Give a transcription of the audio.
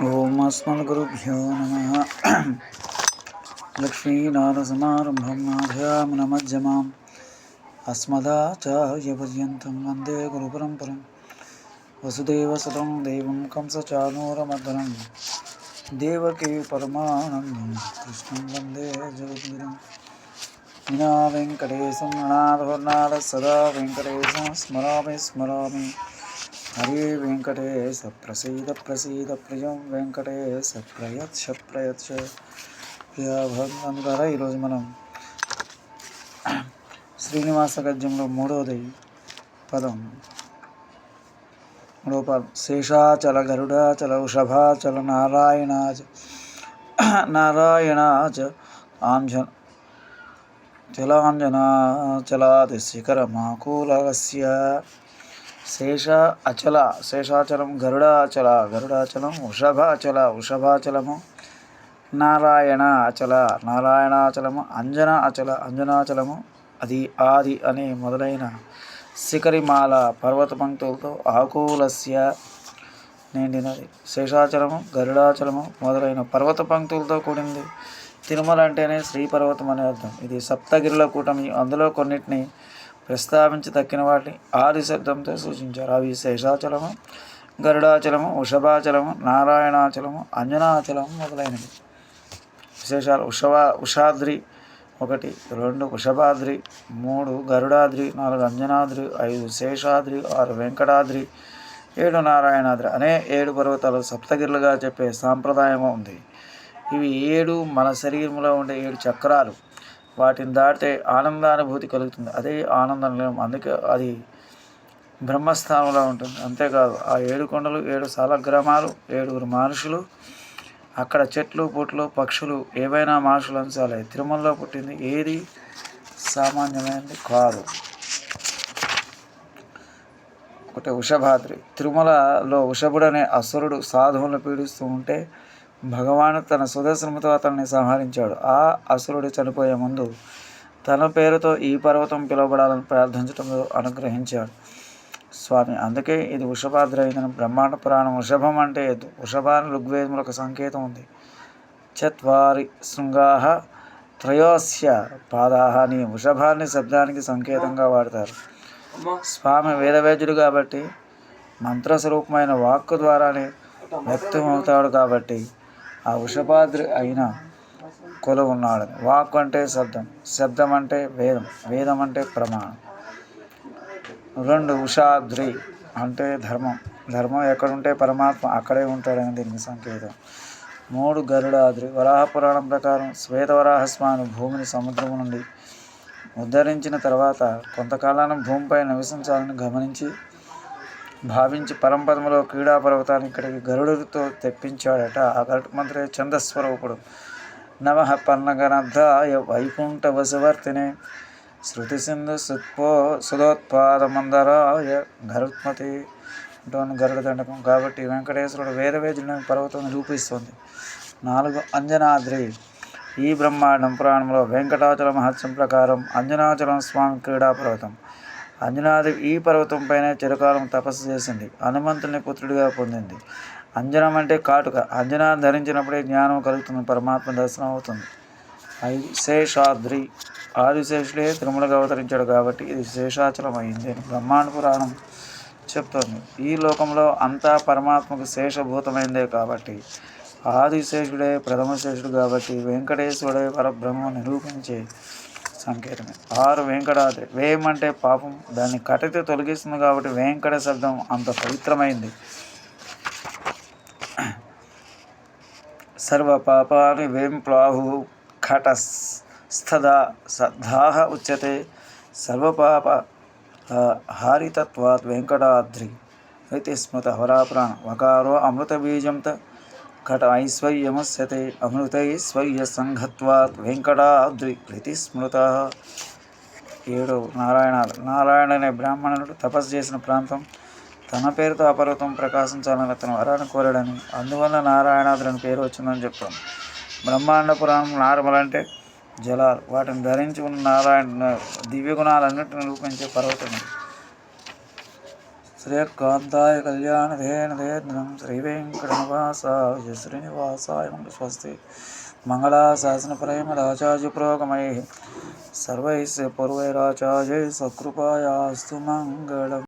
ఓం అస్మద్గురుభ్యో నమ లక్ష్మీనాథసమారంభం నాథయామనమజ్జమాం అస్మదాచార్యపర్యంతం వందే గురుపరంపరం. వసుదేవసుతం దేవం కంసచానూరమర్దనం. దేవకీ పరమానందం. కృష్ణం వందే జగద్గురం. వినా వెంకటేశం నాథవర్ణాల సదా వెంకటేశం స్మరామి స్మరామి. హరే వెంకటేశ ప్రసీద ప్రసీద ప్రియం వెంకటేశ ప్రయత్స ప్రయత్స ద్వారా ఈరోజు మనం శ్రీనివాస గద్యంలో మూడవది పదం. మూడవ పదం. శేషాచల గరుడాచల వృషభాచల నారాయణాచ నారాయణాచ ఆంజన చలాంజనాచలాది శిఖరమాకూలస్య శేష అచల శేషాచలం గరుడాచల గరుడాచలం వృషభాచల వృషభాచలము నారాయణ అచల నారాయణాచలము అంజన అచల అంజనాచలము అది ఆది అనే మొదలైన శిఖరిమాల పర్వత పంక్తులతో ఆకూలస్య నిండినది. శేషాచలము గరుడాచలము మొదలైన పర్వత పంక్తులతో కూడింది. తిరుమల అంటేనే శ్రీ పర్వతం అనే అర్థం. ఇది సప్తగిరుల కూటమి. అందులో కొన్నిటిని ప్రస్తావించి తక్కిన వాటిని ఆది శబ్దంతో సూచించారు. అవి శేషాచలము గరుడాచలము వృషభాచలము నారాయణాచలము అంజనాచలము మొదలైనవి. విశేషాలు ఉషభ ఉషాద్రి ఒకటి రెండు వృషభాద్రి మూడు గరుడాద్రి నాలుగు అంజనాద్రి ఐదు శేషాద్రి ఆరు వెంకటాద్రి ఏడు నారాయణాద్రి అనే ఏడు పర్వతాలు సప్తగిరులుగా చెప్పే సాంప్రదాయము ఉంది. ఇవి ఏడు మన శరీరంలో ఉండే ఏడు చక్రాలు. వాటిని దాటితే ఆనందానుభూతి కలుగుతుంది. అదే ఆనందం లేము. అందుకే అది బ్రహ్మస్థానంలో ఉంటుంది. అంతేకాదు ఆ ఏడు కొండలు ఏడు సాలగ్రామాలు ఏడుగురు మనుషులు అక్కడ చెట్లు పుట్లు పక్షులు ఏవైనా మనుషులు అంశాలే తిరుమలలో పుట్టింది ఏది సామాన్యమైనది కాదు. ఒకటి వృషభాద్రి తిరుమలలో వృషభుడు అనే అసురుడు సాధువులను పీడిస్తూ ఉంటే భగవాను తన సుదర్శనముతో అతన్ని సంహరించాడు. ఆ అసురుడు చనిపోయే ముందు తన పేరుతో ఈ పర్వతం పిలువబడాలని ప్రార్థించడంలో అనుగ్రహించాడు. స్వామి అందుకే ఇది వృషభాద్రి బ్రహ్మాండ పురాణం. వృషభం అంటే ఎద్దు. వృషభాన్ని ఋగ్వేదములు ఒక సంకేతం ఉంది. చత్వారి శృంగాహ త్రయోస్య పాదాహ అని వృషభాన్ని శబ్దానికి సంకేతంగా వాడతారు. స్వామి వేదవేద్యుడు కాబట్టి మంత్రస్వరూపమైన వాక్కు ద్వారానే వ్యక్తమవుతాడు కాబట్టి ఆ వృషభాద్రి అయిన కొలు ఉన్నాడు. వాక్ అంటే శబ్దం శబ్దం అంటే వేదం వేదం అంటే ప్రమాణం. రెండు ఉషాద్రి అంటే ధర్మం ధర్మం ఎక్కడుంటే పరమాత్మ అక్కడే ఉంటాడని దీనికి సంకేతం. మూడు గరుడాద్రి వరాహ పురాణం ప్రకారం శ్వేతవరాహస్వామి భూమిని సముద్రం నుండి ఉద్ధరించిన తర్వాత కొంతకాలాన్ని భూమిపై నివసించాలని గమనించి భావించి పరంపదములో క్రీడా పర్వతాన్ని ఇక్కడికి గరుడుతో తెప్పించాడట. ఆ గరుడు మంత్రి ఛందస్వరూపుడు నమ పన్నగనద్ధాయ వైకుంఠ వసువర్తినే శృతి సింధు సుత్పో సుధోత్పాదమందరాయ గరుత్మతి అంటూ గరుడ దండకం. కాబట్టి వెంకటేశ్వరుడు వేదవేదుని పర్వతం రూపిస్తుంది. నాలుగు అంజనాద్రి. ఈ బ్రహ్మాండం పురాణంలో వెంకటాచల మహత్యం ప్రకారం అంజనాచలం స్వామి క్రీడా పర్వతం అంజనాది ఈ పర్వతంపైనే చిరకాలం తపస్సు చేసింది. హనుమంతుని పుత్రుడిగా పొందింది. అంజనం అంటే కాటుక. అంజనా ధరించినప్పుడే జ్ఞానం కలుగుతుంది. పరమాత్మ దర్శనం అవుతుంది. ఐదు శేషాద్రి ఆదిశేషుడే తిరుమలగా అవతరించాడు కాబట్టి ఇది శేషాచలం అయింది అని బ్రహ్మాండ పురాణం చెప్తోంది. ఈ లోకంలో అంతా పరమాత్మకు శేషభూతమైందే కాబట్టి ఆదిశేషుడే ప్రథమ శేషుడు కాబట్టి వెంకటేశ్వరుడే పరబ్రహ్మ నిరూపించే సంకేతమే. ఆరు వెంకటాద్రి వేయం అంటే పాపం దాన్ని కటైతే తొలగిస్తుంది కాబట్టి వెంకట శబ్దం అంత పవిత్రమైంది. సర్వ పాపాన్ని వేం ప్లాహు ఖట స్థదా సద్ధాహ ఉచ్యతే సర్వపాప హారితత్వాత్ వెంకటాద్రి అయితే స్మృత హరాపురాణ వకారో అమృత బీజంత ఘట ఐశ్వర్యమస్యతే అమృతైశ్వర్య సంఘత్వాత్ వెంకటాద్రి ప్రతి స్మృత. ఏడు నారాయణాలు. నారాయణ అనే బ్రాహ్మణుడు తపస్సు చేసిన ప్రాంతం. తన పేరుతో ఆ పర్వతం ప్రకాశించాలని అతను వరాన్ని కోరాడని. అందువల్ల నారాయణాద్రి అని పేరు వచ్చిందని చెప్పాను బ్రహ్మాండ పురాణం నార్మల్ అంటే జలాలు. వాటిని ధరించి ఉన్న నారాయణ దివ్య గుణాలన్నింటిని రూపించే పర్వతం శ్రీకాంతాయ కళ్యాణధేనధేంద్రం శ్రీ వెంకటనివాసాయ శ్రీనివాసాయ మంగళ స్వస్తి మంగళాశాసన ప్రేమరాచార్య పురోగమై సర్వైస్ పూర్వైరాచార్య సకృపాయాస్తు మంగళం.